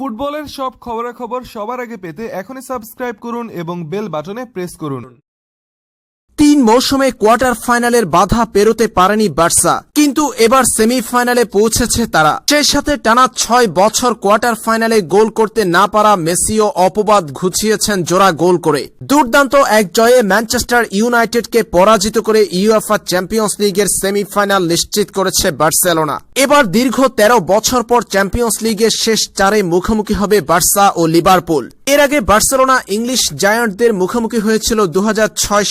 ফুটবলের সব খবরাখবর সবার আগে পেতে এখনই সাবস্ক্রাইব করুন এবং বেল বাটনে প্রেস করুন। তিন মৌসুমে কোয়ার্টার ফাইনালের বাধা পেরোতে পারেনি বার্সা। কিন্তু এবার সেমিফাইনালে পৌঁছেছে তারা। সেই সাথে টানা ছয় বছর কোয়ার্টার ফাইনালে গোল করতে না পারা মেসিও অপবাদ ঘুচিয়েছেন জোড়া গোল করে। দুর্দান্ত এক জয়ে ম্যানচেস্টার ইউনাইটেডকে পরাজিত করে ইউএফআ চ্যাম্পিয়ন্স লিগের সেমিফাইনাল নিশ্চিত করেছে বার্সেলোনা। এবার দীর্ঘ তেরো বছর পর চ্যাম্পিয়ন্স লিগের শেষ চারে মুখোমুখি হবে বার্সা ও লিভারপুল। এর আগে বার্সেলোনা ইংলিশ জায়ান্টদের মুখোমুখি হয়েছিল দু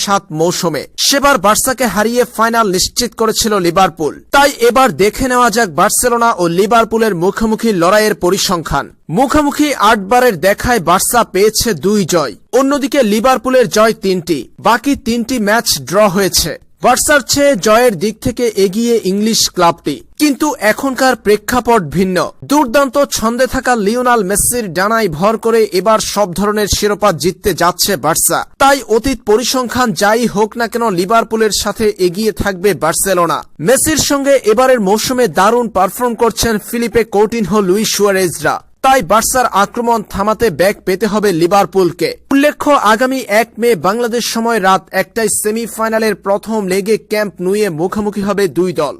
সাত মৌসুমে। সেবার বার্সাকে হারিয়ে ফাইনাল নিশ্চিত করেছিল লিভারপুল। তাই এবার দেখে নেওয়া যাক বার্সেলোনা ও লিভারপুলের মুখোমুখি লড়াইয়ের পরিসংখ্যান। মুখোমুখি আটবারের দেখায় বার্সা পেয়েছে দুই জয়। অন্যদিকে লিভারপুলের জয় তিনটি। বাকি তিনটি ম্যাচ ড্র হয়েছে। বার্সার চেয়ে জয়ের দিক থেকে এগিয়ে ইংলিশ ক্লাবটি। কিন্তু এখনকার প্রেক্ষাপট ভিন্ন। দুর্দান্ত ছন্দে থাকা লিওনাল মেসির ডানায় ভর করে এবার সব ধরনের শিরোপা জিততে যাচ্ছে বার্সা। তাই অতীত পরিসংখ্যান যাই হোক না কেন লিভারপুলের সাথে এগিয়ে থাকবে বার্সেলোনা। মেসির সঙ্গে এবারের মৌসুমে দারুণ পারফর্ম করছেন ফিলিপে কৌটিনহো লুই সুয়ারেজরা। তাই বার্সার আক্রমণ থামাতে ব্যাক পেতে হবে লিভারপুলকে। উল্লেখ্য, আগামী এক মে বাংলাদেশ সময় রাত একটাই সেমিফাইনালের প্রথম লেগে ক্যাম্প নুয়ে মুখোমুখি হবে দুই দল।